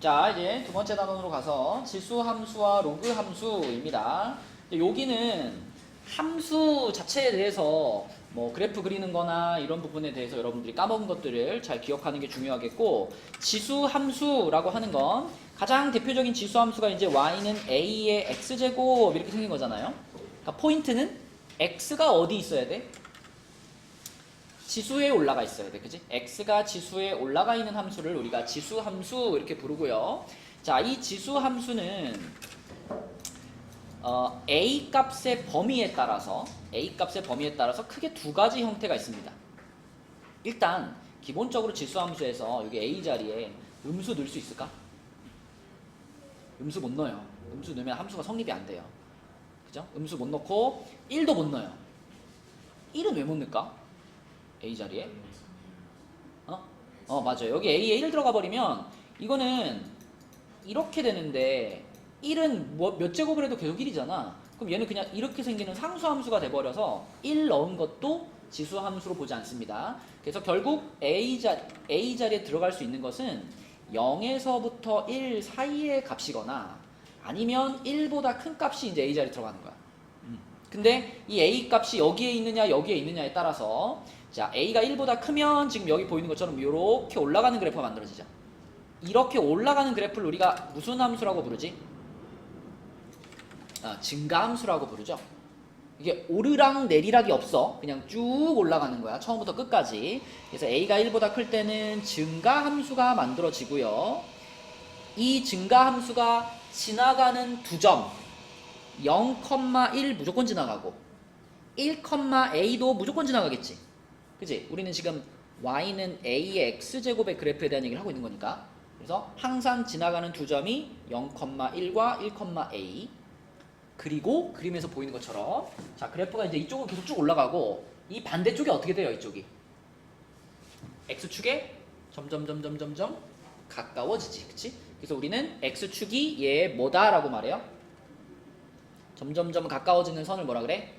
자, 이제 두 번째 단원으로 가서 지수 함수와 로그 함수입니다. 여기는 함수 자체에 대해서 뭐 그래프 그리는 거나 이런 부분에 대해서 여러분들이 까먹은 것들을 잘 기억하는 게 중요하겠고 지수 함수라고 하는 건 가장 대표적인 지수 함수가 이제 y는 a의 x제곱 이렇게 생긴 거잖아요. 그러니까 포인트는 x가 어디 있어야 돼? 지수에 올라가 있어야 돼. 그지? x가 지수에 올라가 있는 함수를 우리가 지수 함수 이렇게 부르고요. 자, 이 지수 함수는 어, a 값의 범위에 따라서 a 값의 범위에 따라서 크게 두 가지 형태가 있습니다. 일단 기본적으로 지수 함수에서 여기 a 자리에 음수 넣을 수 있을까? 음수 못 넣어요. 음수 넣으면 함수가 성립이 안 돼요. 그죠? 음수 못 넣고 1도 못 넣어요. 1은 왜 못 넣을까? A 자리에? 어? 어, 맞아요. 여기 A에 1 들어가 버리면 이거는 이렇게 되는데 1은 뭐, 몇 제곱을 해도 계속 1이잖아. 그럼 얘는 그냥 이렇게 생기는 상수함수가 돼버려서 1 넣은 것도 지수함수로 보지 않습니다. 그래서 결국 A, 자, A 자리에 들어갈 수 있는 것은 0에서부터 1 사이의 값이거나 아니면 1보다 큰 값이 이제 A 자리에 들어가는 거야. 음. 근데 이 A 값이 여기에 있느냐 여기에 있느냐에 따라서 자 A가 1보다 크면 지금 여기 보이는 것처럼 이렇게 올라가는 그래프가 만들어지죠. 이렇게 올라가는 그래프를 우리가 무슨 함수라고 부르지? 아, 증가 함수라고 부르죠. 이게 오르락 내리락이 없어. 그냥 쭉 올라가는 거야. 처음부터 끝까지. 그래서 A가 1보다 클 때는 증가 함수가 만들어지고요. 이 증가 함수가 지나가는 두 점, 0,1 무조건 지나가고 1,a도 무조건 지나가겠지. 그지? 우리는 지금 y는 a의 x제곱의 그래프에 대한 얘기를 하고 있는 거니까. 그래서 항상 지나가는 두 점이 0,1과 1,a 그리고 그림에서 보이는 것처럼 자 그래프가 이제 이쪽으로 계속 쭉 올라가고 이 반대쪽이 어떻게 돼요 이쪽이? x축에 점점 점점 점점 가까워지지 그치? 그래서 우리는 x축이 얘 뭐다라고 말해요? 점점점 가까워지는 선을 뭐라 그래?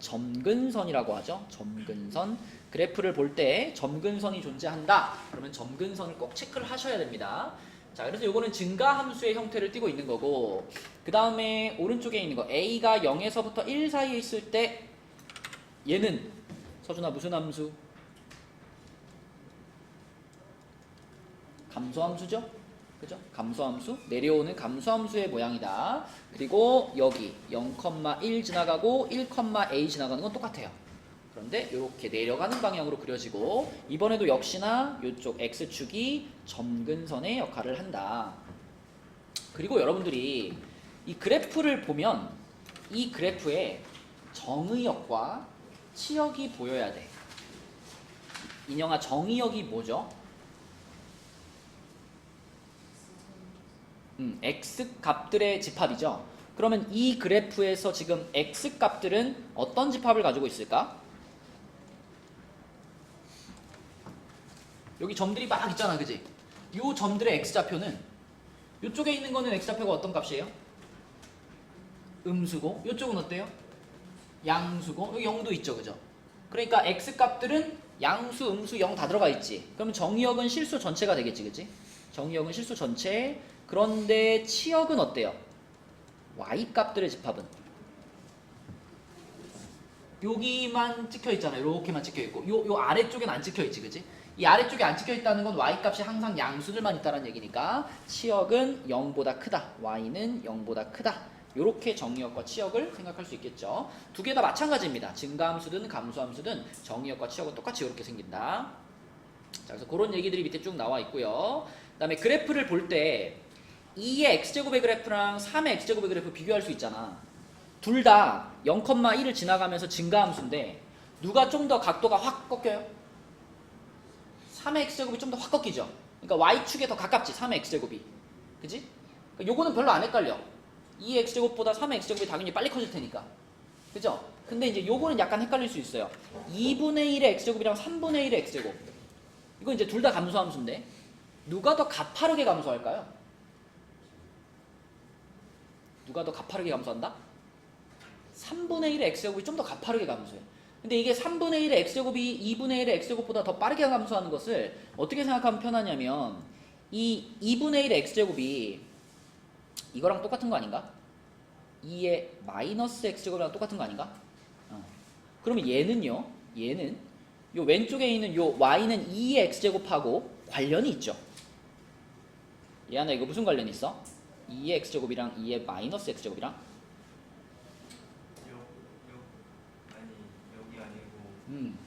점근선이라고 하죠. 점근선 그래프를 볼 때 점근선이 존재한다 그러면 점근선을 꼭 체크를 하셔야 됩니다 자 그래서 요거는 증가 함수의 형태를 띠고 있는 거고 그 다음에 오른쪽에 있는 거 a가 0에서부터 1 사이에 있을 때 얘는 서준아 무슨 함수? 감소함수죠? 그죠? 감소함수 내려오는 감소함수의 모양이다. 그리고 여기 0,1 지나가고 1,a 지나가는 건 똑같아요. 그런데 이렇게 내려가는 방향으로 그려지고 이번에도 역시나 이쪽 x축이 점근선의 역할을 한다. 그리고 여러분들이 이 그래프를 보면 이 그래프에 정의역과 치역이 보여야 돼. 인영아 정의역이 뭐죠? 음, x 값들의 집합이죠. 그러면 이 그래프에서 지금 x 값들은 어떤 집합을 가지고 있을까? 여기 점들이 막 있잖아, 그지? 요 점들의 x 좌표는 이쪽에 있는 거는 x 좌표가 어떤 값이에요? 음수고, 이쪽은 어때요? 양수고, 여기 0도 있죠, 그죠? 그러니까 x 값들은 양수, 음수, 0 다 들어가 있지. 그러면 정의역은 실수 전체가 되겠지, 그지? 정의역은 실수 전체. 그런데 치역은 어때요? y 값들의 집합은 여기만 찍혀 있잖아요. 이렇게만 찍혀 있고 요, 요 아래쪽엔 안 찍혀 있지, 그지? 이 아래쪽에 안 찍혀 있다는 건 y 값이 항상 양수들만 있다는 얘기니까 치역은 0보다 크다. y는 0보다 크다. 이렇게 정의역과 치역을 생각할 수 있겠죠. 두 개 다 마찬가지입니다. 증가함수든 감소함수든 정의역과 치역은 똑같이 이렇게 생긴다. 자, 그래서 그런 얘기들이 밑에 쭉 나와 있고요. 그 다음에 그래프를 볼 때 2의 x제곱의 그래프랑 3의 x제곱의 그래프 비교할 수 있잖아. 둘 다 0,1을 지나가면서 증가함수인데 누가 좀 더 각도가 확 꺾여요? 3의 x제곱이 좀 더 확 꺾이죠. 그러니까 y축에 더 가깝지 3의 x제곱이. 그지? 그러니까 요거는 별로 안 헷갈려. 2의 x제곱보다 3의 x제곱이 당연히 빨리 커질 테니까. 그죠? 근데 이제 요거는 약간 헷갈릴 수 있어요. 2분의 1의 x제곱이랑 3분의 1의 x제곱. 이건 이제 둘 다 감소함수인데 누가 더 가파르게 감소할까요? 누가 더 가파르게 감소한다? 3분의 1의 x제곱이 좀 더 가파르게 감소해. 근데 이게 3분의 1의 x제곱이 2분의 1의 x제곱보다 더 빠르게 감소하는 것을 어떻게 생각하면 편하냐면 이 2분의 1의 x제곱이 이거랑 똑같은 거 아닌가? 2의 마이너스 x제곱이랑 똑같은 거 아닌가? 어. 그러면 얘는요. 얘는 요 왼쪽에 있는 요 y는 2의 x제곱하고 관련이 있죠. 얘 하나 이거 무슨 관련이 있어? 2의 x제곱이랑 2의 마이너스 x제곱이랑 여, 여, 아니 여기 아니고 음.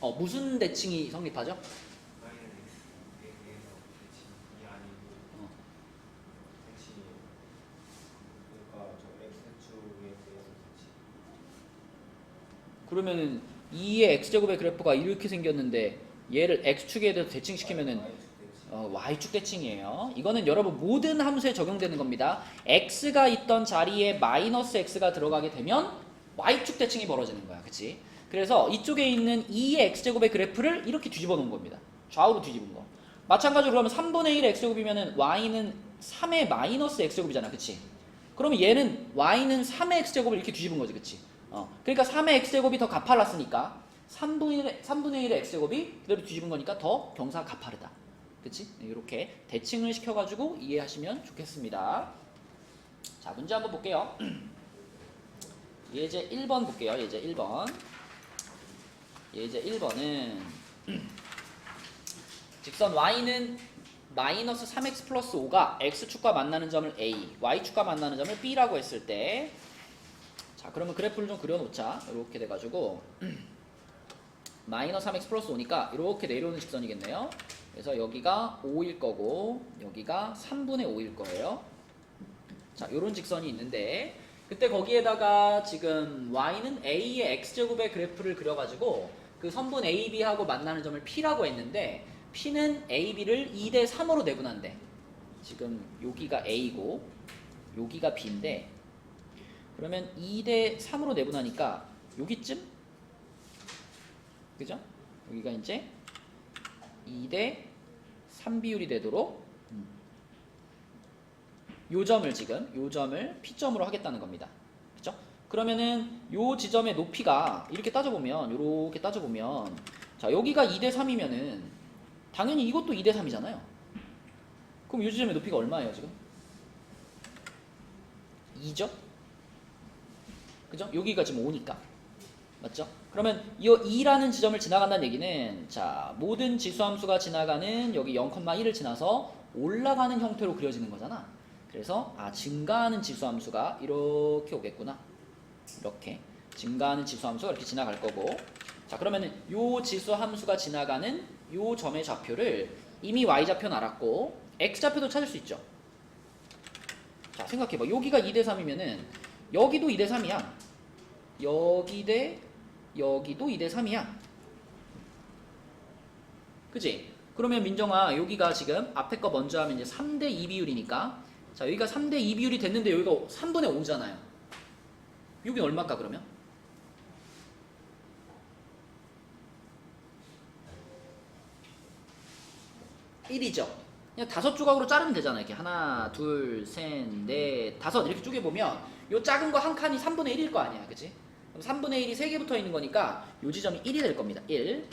어 무슨 대칭이 성립하죠? 그러면은 2의 x제곱의 그래프가 이렇게 생겼는데 얘를 x축에 대해서 대칭시키면은. 어, y축 대칭이에요. 이거는 여러분 모든 함수에 적용되는 겁니다. x가 있던 자리에 마이너스 x가 들어가게 되면 y축 대칭이 벌어지는 거야. 그치? 그래서 이쪽에 있는 2의 x제곱의 그래프를 이렇게 뒤집어 놓은 겁니다. 좌우로 뒤집은 거. 마찬가지로 그러면 3분의 1의 x제곱이면은 y는 3의 마이너스 x제곱이잖아. 그치? 그러면 얘는 y는 3의 x제곱을 이렇게 뒤집은 거지. 그치? 어, 그러니까 3의 x제곱이 더 가팔랐으니까 3분의 1의, 3분의 1의 x제곱이 그대로 뒤집은 거니까 더 경사가 가파르다. 그치? 네, 이렇게 대칭을 시켜가지고 이해하시면 좋겠습니다. 자, 문제 한번 볼게요. 예제 1번 볼게요. 예제 1번. 예제 1번은 직선 y는 마이너스 3x 플러스 5가 x축과 만나는 점을 a, y축과 만나는 점을 b라고 했을 때 자, 그러면 그래프를 좀 그려놓자. 이렇게 돼가지고 마이너스 3x 플러스 5니까 이렇게 내려오는 직선이겠네요. 그래서 여기가 5일 거고 여기가 3분의 5일 거예요. 자, 요런 직선이 있는데 그때 거기에다가 지금 y는 a의 x제곱의 그래프를 그려가지고 그 선분 ab하고 만나는 점을 p라고 했는데 p는 ab를 2대 3으로 내분한대. 지금 여기가 a고 여기가 b인데 그러면 2대 3으로 내분하니까 여기쯤 그죠? 여기가 이제 2대 3 비율이 되도록 음. 요 점을 지금 요 점을 P점으로 하겠다는 겁니다. 그러면은 요 지점의 높이가 이렇게 따져보면 요렇게 따져보면 자 여기가 2대 3이면은 당연히 이것도 2대 3이잖아요. 그럼 요 지점의 높이가 얼마예요 지금? 2죠? 그죠? 여기가 지금 5니까 맞죠? 그러면 이 2라는 지점을 지나간다는 얘기는 자 모든 지수함수가 지나가는 여기 0,1을 지나서 올라가는 형태로 그려지는 거잖아. 그래서 아 증가하는 지수함수가 이렇게 오겠구나. 이렇게 증가하는 지수 함수가 이렇게 지나갈 거고. 자 그러면은 요 지수 함수가 지나가는 요 점의 좌표를 이미 y 좌표는 알았고 x 좌표도 찾을 수 있죠. 자 생각해봐. 여기가 2대 3이면은 여기도 2대 3이야. 여기 대 여기도 2대 3이야. 그지? 그러면 민정아 여기가 지금 앞에 거 먼저 하면 이제 3대 2 비율이니까 자 여기가 3대 2 비율이 됐는데 여기가 3분의 5잖아요. 여기 얼마일까 그러면? 1이죠. 그냥 다섯 조각으로 자르면 되잖아요. 이렇게 하나, 둘, 셋, 넷, 다섯 이렇게 쪼개 보면 요 작은 거 한 칸이 3분의 1일 거 아니야. 그치? 그럼 3분의 1이 3개 붙어 있는 거니까 요 지점이 1이 될 겁니다. 1.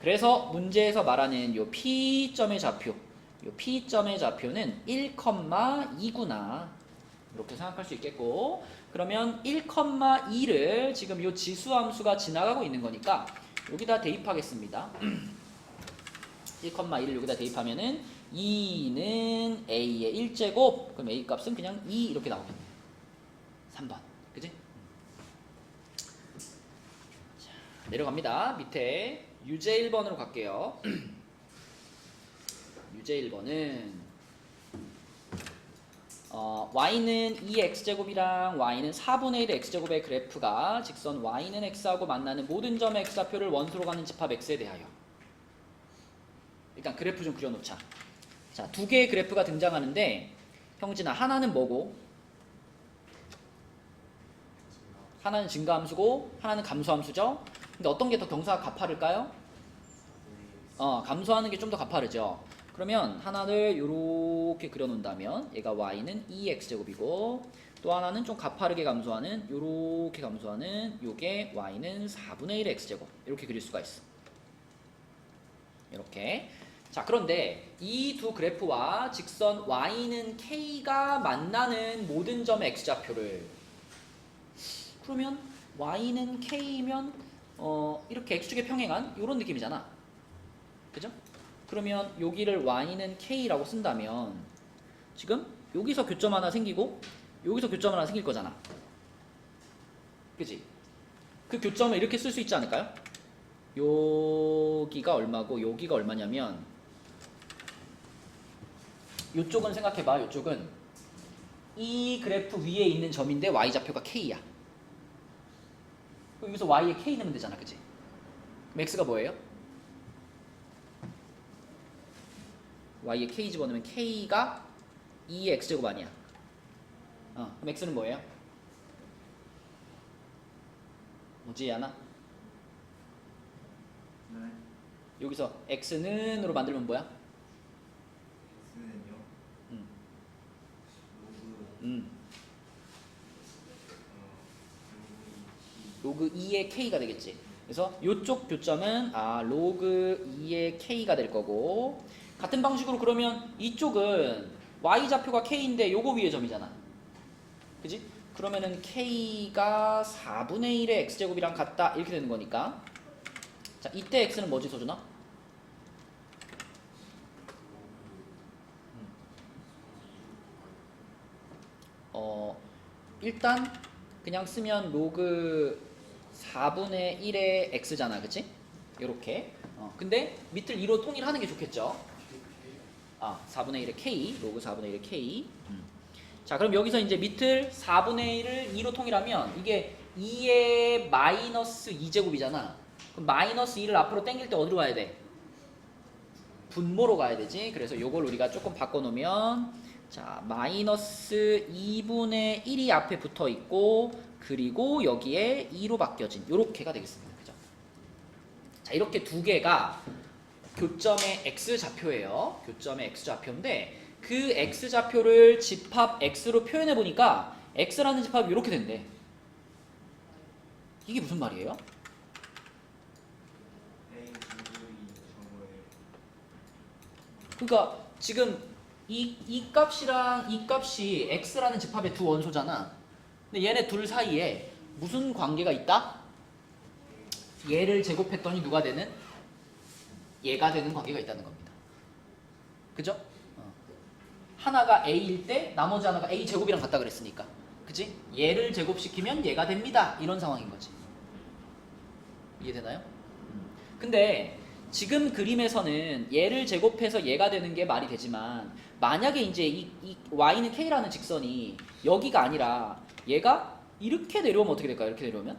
그래서 문제에서 말하는 요 P점의 좌표, 요 P점의 좌표는 1,2구나. 이렇게 생각할 수 있겠고 그러면 1,2를 지금 요 지수함수가 지나가고 있는 거니까 여기다 대입하겠습니다. 1,1을 여기다 대입하면은 2는 a의 1제곱. 그럼 a 값은 그냥 2 이렇게 나오겠네 3번. 그지? 자, 내려갑니다. 밑에 유제 1번으로 갈게요. 유제 1번은 어, y는 2x제곱이랑 y는 4분의 1 x제곱의 그래프가 직선 y는 x하고 만나는 모든 점의 x좌표를 원수로 가는 집합 x에 대하여 일단 그래프 좀 그려놓자. 자, 두 개의 그래프가 등장하는데 형진아 하나는 뭐고? 하나는 증가함수고 하나는 감소함수죠. 근데 어떤 게 더 경사가 가파를까요? 어, 감소하는 게 좀 더 가파르죠. 그러면 하나를 이렇게 그려놓는다면 얘가 y는 2x제곱이고 또 하나는 좀 가파르게 감소하는 이렇게 감소하는 요게 y는 4분의 1 x제곱 이렇게 그릴 수가 있어. 이렇게 자, 그런데 이 두 그래프와 직선 y는 k가 만나는 모든 점의 x좌표를 그러면 y는 k면 어, 이렇게 x축에 평행한 이런 느낌이잖아. 그죠? 그러면 여기를 y는 k라고 쓴다면 지금 여기서 교점 하나 생기고 여기서 교점 하나 생길 거잖아. 그지? 그 교점을 이렇게 쓸 수 있지 않을까요? 여기가 얼마고 여기가 얼마냐면 이쪽은 생각해봐. 이쪽은 이 그래프 위에 있는 점인데 y 좌표가 k야. 그럼 여기서 y에 k 넣으면 되잖아? 그럼 x가 뭐예요? Y에 k 집어넣으면 k가 2의 x제곱 아니야. 어, 그럼 x는 뭐예요? 뭐지, 야나? 네. 여기서 x는으로 만들면 뭐야? X는요. 음, 로그 음. 어 로그 2의 k가 되겠지. 그래서 이쪽 교점은 아 로그 2의 k가 될 거고 같은 방식으로 그러면 이쪽은 y 좌표가 k인데 요거 위의 점이잖아. 그지? 그러면은 k가 4분의 1의 x제곱이랑 같다 이렇게 되는 거니까 자 이때 x는 뭐지 소준아? 어 일단 그냥 쓰면 로그 4분의 1의 x잖아 그치? 요렇게 어, 근데 밑을 2로 통일하는 게 좋겠죠 아 4분의 1의 k 로그 4분의 1의 k 음. 자 그럼 여기서 이제 밑을 4분의 1을 2로 통일하면 이게 2의 마이너스 2제곱이잖아 그럼 마이너스 2를 앞으로 당길 때 어디로 가야 돼? 분모로 가야 되지 그래서 요걸 우리가 조금 바꿔놓으면 자 마이너스 2분의 1이 앞에 붙어 있고 그리고 여기에 2로 바뀌어진 요렇게가 되겠습니다 그죠? 자 이렇게 두 개가 교점의 x 좌표예요 교점의 x 좌표인데 그 x 좌표를 집합 x로 표현해 보니까 x라는 집합이 이렇게 된대 이게 무슨 말이에요? 그러니까 지금 이, 이 값이랑 이 값이 x라는 집합의 두 원소잖아. 근데 얘네 둘 사이에 무슨 관계가 있다? 얘를 제곱했더니 누가 되는? 얘가 되는 관계가 있다는 겁니다. 그죠? 어. 하나가 a일 때 나머지 하나가 a 제곱이랑 같다 그랬으니까. 그지? 얘를 제곱시키면 얘가 됩니다. 이런 상황인 거지. 이해되나요? 음. 근데 지금 그림에서는 얘를 제곱해서 얘가 되는 게 말이 되지만 만약에 이제 이, 이 y는 k라는 직선이 여기가 아니라 얘가 이렇게 내려오면 어떻게 될까요? 이렇게 내려오면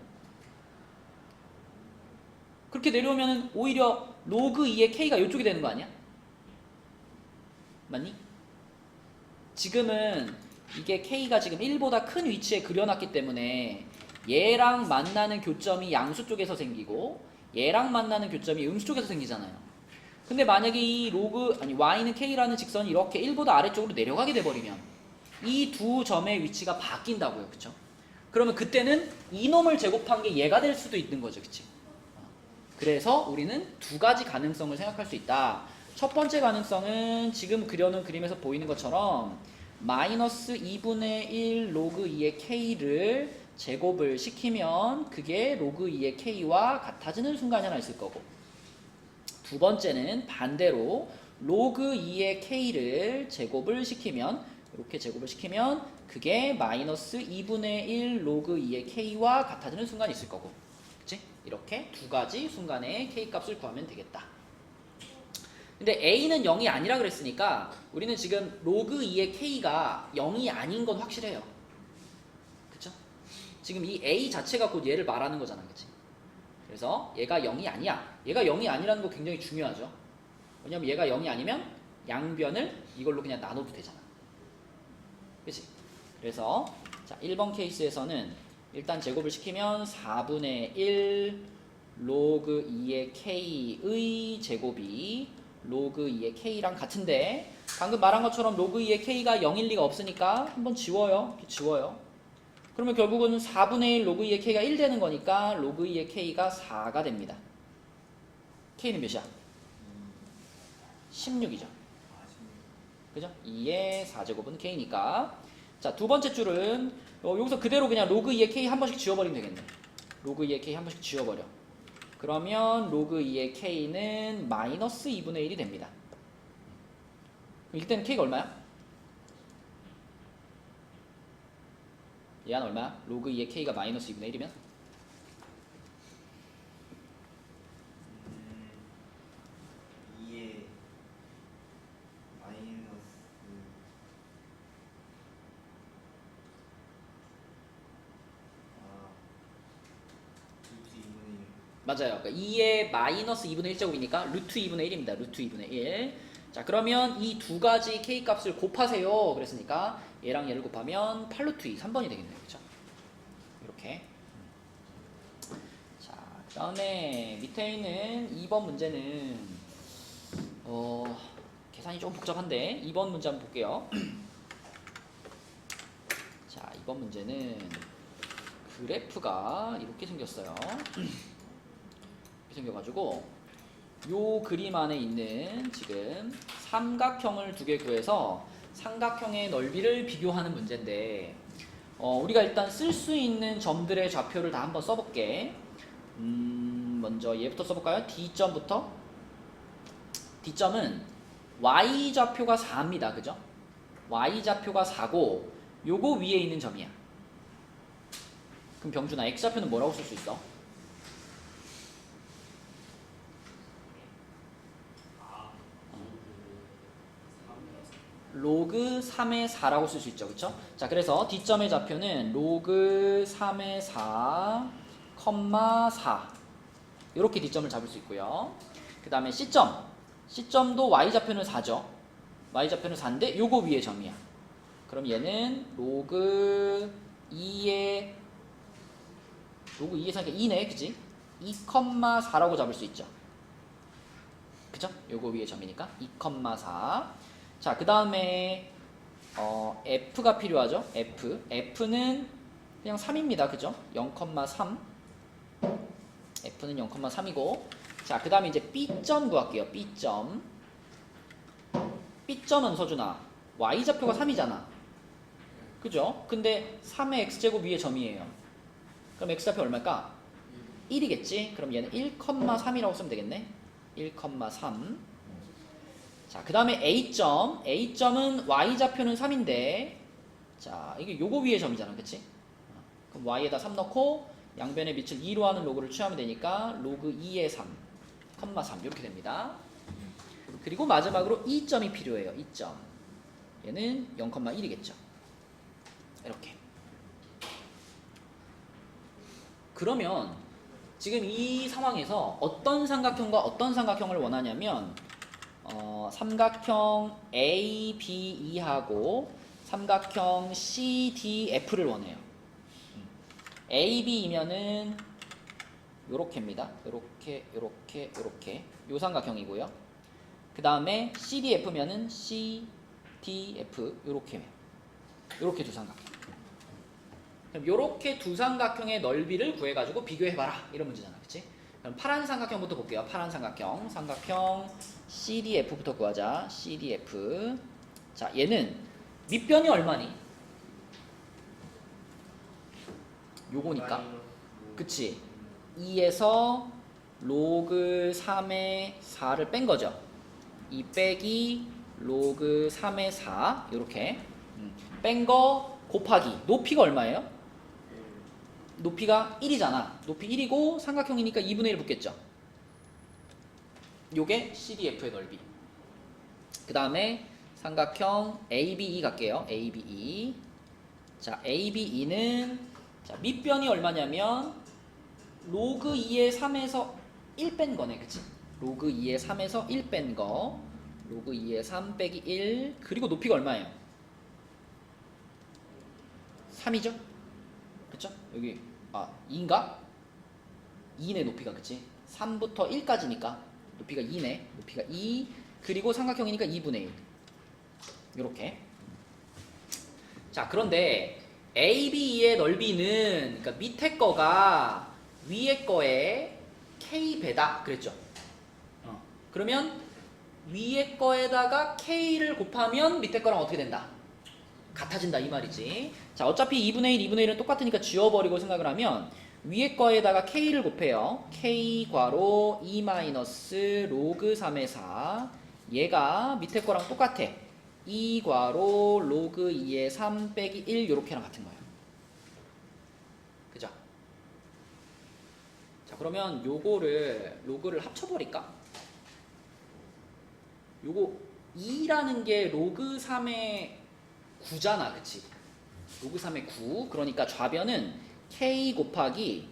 그렇게 내려오면 오히려 로그 2의 k가 이쪽이 되는 거 아니야? 맞니? 지금은 이게 k가 지금 1보다 큰 위치에 그려놨기 때문에 얘랑 만나는 교점이 양수 쪽에서 생기고 얘랑 만나는 교점이 음수 쪽에서 생기잖아요. 근데 만약에 이 로그 아니 y는 k라는 직선이 이렇게 1보다 아래쪽으로 내려가게 돼 버리면 이 두 점의 위치가 바뀐다고요. 그렇죠? 그러면 그때는 이놈을 제곱한 게 얘가 될 수도 있는 거죠. 그렇지? 그래서 우리는 두 가지 가능성을 생각할 수 있다. 첫 번째 가능성은 지금 그려놓은 그림에서 보이는 것처럼 마이너스 2분의 1 로그 2의 k를 제곱을 시키면 그게 로그 2의 k와 같아지는 순간이 하나 있을 거고 두 번째는 반대로 로그 2의 k를 제곱을 시키면 이렇게 제곱을 시키면 그게 마이너스 2분의 1 로그 2의 k와 같아지는 순간이 있을 거고? 이렇게 두 가지 순간의 k 값을 구하면 되겠다 근데 a는 0이 아니라 그랬으니까 우리는 지금 로그 2의 k가 0이 아닌 건 확실해요 그쵸? 지금 이 a 자체가 곧 얘를 말하는 거잖아 그치? 그래서 얘가 0이 아니야 얘가 0이 아니라는 거 굉장히 중요하죠 왜냐면 얘가 0이 아니면 양변을 이걸로 그냥 나눠도 되잖아 그치? 그래서 자 1번 케이스에서는 일단 제곱을 시키면 4분의 1 로그 2의 k의 제곱이 로그 2의 k랑 같은데 방금 말한 것처럼 로그 2의 k가 0일 리가 없으니까 한번 지워요. 지워요. 그러면 결국은 4분의 1 로그 2의 k가 1 되는 거니까 로그 2의 k가 4가 됩니다. k는 몇이야? 16이죠. 아, 십육. 그죠? 2의 4제곱은 k니까. 자, 두 번째 줄은 어, 여기서 그대로 그냥 로그 2의 k 한 번씩 지워버리면 되겠네. 로그 2의 k 한 번씩 지워버려. 그러면 로그 2의 k는 마이너스 2분의 1이 됩니다. 이때는 k가 얼마야? 얘는 얼마야? 로그 2의 k가 마이너스 2분의 1이면? 음, 2의 마이너스 아 루트 2분의 1 맞아요. 그러니까 2의 마이너스 2분의 1제곱이니까 루트 2분의 1입니다. 루트 2분의 1. 자, 그러면 이 두 가지 k 값을 곱하세요. 그랬으니까 얘랑 얘를 곱하면 8루트 2, 3번이 되겠네요. 그렇죠? 이렇게. 자, 그다음에 밑에 있는 2번 문제는 어, 계산이 좀 복잡한데 2번 문제 한번 볼게요. 자, 2번 문제는 그래프가 이렇게 생겼어요. 생겨가지고 요 그림 안에 있는 지금 삼각형을 두 개 구해서 삼각형의 넓이를 비교하는 문제인데 어, 우리가 일단 쓸 수 있는 점들의 좌표를 다 한번 써볼게. 음, 먼저 얘부터 써볼까요? D점부터. D점은 Y 좌표가 4입니다. 그죠? Y 좌표가 4고 요거 위에 있는 점이야. 그럼 병준아 X 좌표는 뭐라고 쓸 수 있어? 로그 3의 4라고 쓸 수 있죠. 그쵸? 자, 그래서 D점의 좌표는 로그 3의 4, 컴마 4. 이렇게 D점을 잡을 수 있고요. 그 다음에 C점. C점도 Y좌표는 4죠. Y좌표는 4인데 요거 위에 점이야. 그럼 얘는 로그 2의 로그 2의 4니까 2네. 그치? 2,4라고 잡을 수 있죠. 그죠? 요거 위에 점이니까 2,4. 자, 그 다음에 어, F가 필요하죠. F. F는 그냥 3입니다. 그죠? 0,3. F는 0,3이고. 자, 그 다음에 이제 B점 구할게요. B점. B점은 서준아. Y좌표가 3이잖아. 그죠? 근데 3의 X제곱 위에 점이에요. 그럼 X좌표 얼마일까? 1이겠지? 그럼 얘는 1,3이라고 쓰면 되겠네. 1,3. 자, 그 다음에 A점. A점은 Y좌표는 3인데, 자, 이게 요거 위에 점이잖아. 그치? 어, 그럼 Y에다 3 넣고, 양변의 밑을 2로 하는 로그를 취하면 되니까, 로그 2의 3, 컴마 3. 이렇게 됩니다. 그리고 마지막으로 2점이 필요해요. 2점. 얘는 0,1이겠죠. 이렇게. 그러면, 지금 이 상황에서 어떤 삼각형과 어떤 삼각형을 원하냐면, 어, 삼각형 ABE하고 삼각형 CDF를 원해요. 음. AB이면은 요렇게입니다. 요렇게, 요렇게, 요렇게. 요 삼각형이고요. 그 다음에 CDF면은 CDF 요렇게. 요렇게 두 삼각형. 그럼 요렇게 두 삼각형의 넓이를 구해가지고 비교해봐라. 이런 문제잖아. 그치? 그럼 파란 삼각형부터 볼게요. 파란 삼각형. 삼각형 CDF부터 구하자. CDF. 자, 얘는 밑변이 얼마니? 요거니까. 그치? 2에서 로그 3의 4를 뺀 거죠. 2 빼기 로그 3의 4 이렇게 뺀 거 곱하기 높이가 얼마예요? 높이가 1이잖아. 높이 1이고 삼각형이니까 2분의 1 붙겠죠. 요게 CDF의 넓이. 그 다음에 삼각형 ABE 갈게요. ABE. 자, ABE는 자, 밑변이 얼마냐면 로그 2의 3에서 1 뺀 거네. 그치? 로그 2의 3에서 1 뺀 거. 로그 2의 3 빼기 1. 그리고 높이가 얼마예요? 3이죠? 그쵸? 여기 아 2인가? 2네 높이가 그치? 3부터 1까지니까 높이가 2네 높이가 2 그리고 삼각형이니까 2분의 1 요렇게 자 그런데 AB의 넓이는 그러니까 밑에 거가 위에 거의 K배다 그랬죠? 어. 그러면 위에 거에다가 k를 곱하면 밑에 거랑 어떻게 된다? 같아진다 이 말이지. 자 어차피 2분의 1, 2분의 1은 똑같으니까 지워버리고 생각을 하면 위에 거에다가 k를 곱해요. k 괄호 2 마이너스 로그 3의 4 얘가 밑에 거랑 똑같아. 2 괄호 로그 2의 3 빼기 1 요렇게랑 같은 거예요. 그죠? 자 그러면 요거를 로그를 합쳐버릴까? 요거 2라는 게 로그 3의 9잖아 그치? 로그 3의 9 그러니까 좌변은 k 곱하기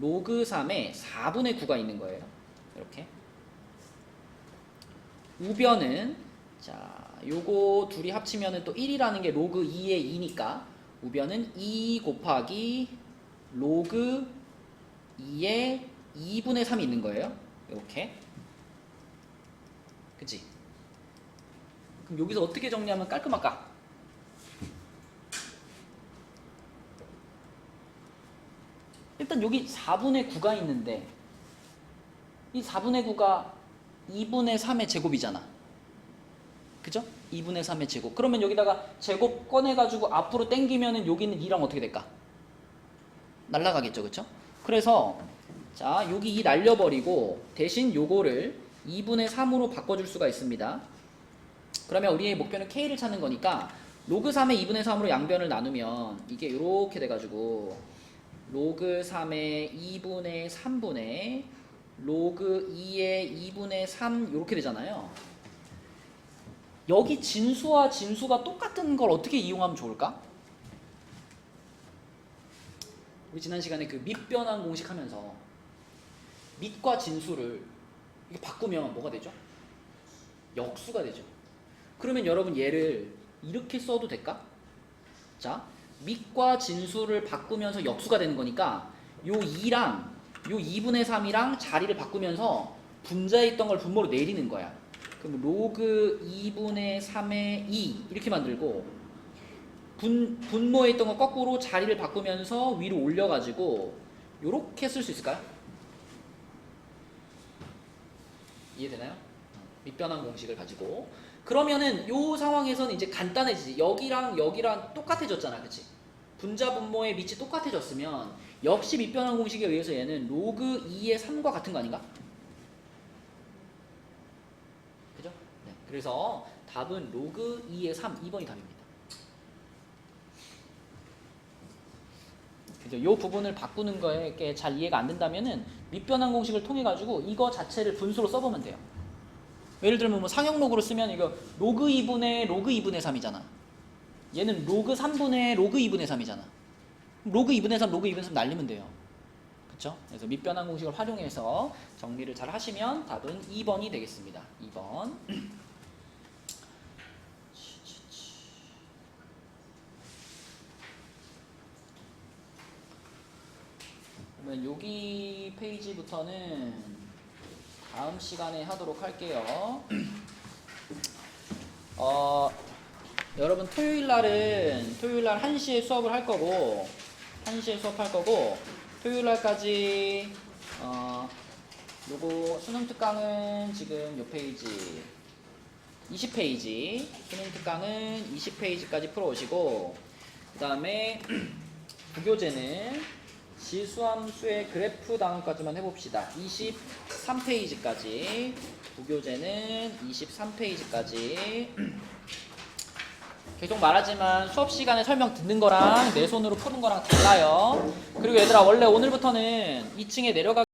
로그 3의 4분의 9가 있는 거예요 이렇게 우변은 자 요거 둘이 합치면은 또 1이라는 게 로그 2의 2니까 우변은 2 곱하기 로그 2의 2분의 3이 있는 거예요 이렇게 그치? 그럼 여기서 어떻게 정리하면 깔끔할까? 일단 여기 4분의 9가 있는데 이 4분의 9가 2분의 3의 제곱이잖아. 그죠? 2분의 3의 제곱. 그러면 여기다가 제곱 꺼내가지고 앞으로 당기면은 여기는 2랑 어떻게 될까? 날라가겠죠. 그쵸? 그래서 자 여기 2 날려버리고 대신 요거를 2분의 3으로 바꿔줄 수가 있습니다. 그러면 우리의 목표는 k를 찾는 거니까 로그 3의 2분의 3으로 양변을 나누면 이게 이렇게 돼가지고 로그 3의 2분의 3분의 로그 2의 2분의 3 이렇게 되잖아요. 여기 진수와 진수가 똑같은 걸 어떻게 이용하면 좋을까? 우리 지난 시간에 그 밑변환 공식 하면서 밑과 진수를 이렇게 바꾸면 뭐가 되죠? 역수가 되죠. 그러면 여러분 얘를 이렇게 써도 될까? 자, 밑과 진수를 바꾸면서 역수가 되는 거니까 요 2랑 요 2분의 3이랑 자리를 바꾸면서 분자에 있던 걸 분모로 내리는 거야. 그럼 로그 2분의 3의 2 이렇게 만들고 분, 분모에 있던 거 거꾸로 자리를 바꾸면서 위로 올려가지고 요렇게 쓸 수 있을까요? 이해되나요? 밑변환 공식을 가지고 그러면은 요 상황에서는 이제 간단해지지 여기랑 여기랑 똑같아졌잖아 그치 분자 분모의 밑이 똑같아졌으면 역시 밑변환 공식에 의해서 얘는 로그 2의 3과 같은 거 아닌가? 그죠? 네. 그래서 답은 로그 2의 3 2번이 답입니다 그죠? 요 부분을 바꾸는 거에 잘 이해가 안 된다면은 밑변환 공식을 통해 가지고 이거 자체를 분수로 써보면 돼요 예를 들면 뭐 상형 로그로 쓰면 이거 로그 2분의 로그 2분의 3이잖아. 얘는 로그 3분의 로그 2분의 3이잖아. 로그 2분의 3, 로그 2분의 3 날리면 돼요. 그쵸? 그래서 밑변환 공식을 활용해서 정리를 잘 하시면 답은 2번이 되겠습니다. 2번. 그러면 여기 페이지부터는 다음 시간에 하도록 할게요. 어, 여러분 토요일 날은 토요일 날 1시에 수업을 할 거고 1시에 수업할 거고 토요일 날까지 어, 요거 수능 특강은 지금 요 페이지 20페이지 수능 특강은 20페이지까지 풀어오시고 그 다음에 부교재는 지수함수의 그래프 단원까지만 해봅시다. 23페이지까지 부교재는 23페이지까지 계속 말하지만 수업 시간에 설명 듣는 거랑 내 손으로 푸는 거랑 달라요. 그리고 얘들아 원래 오늘부터는 2층에 내려가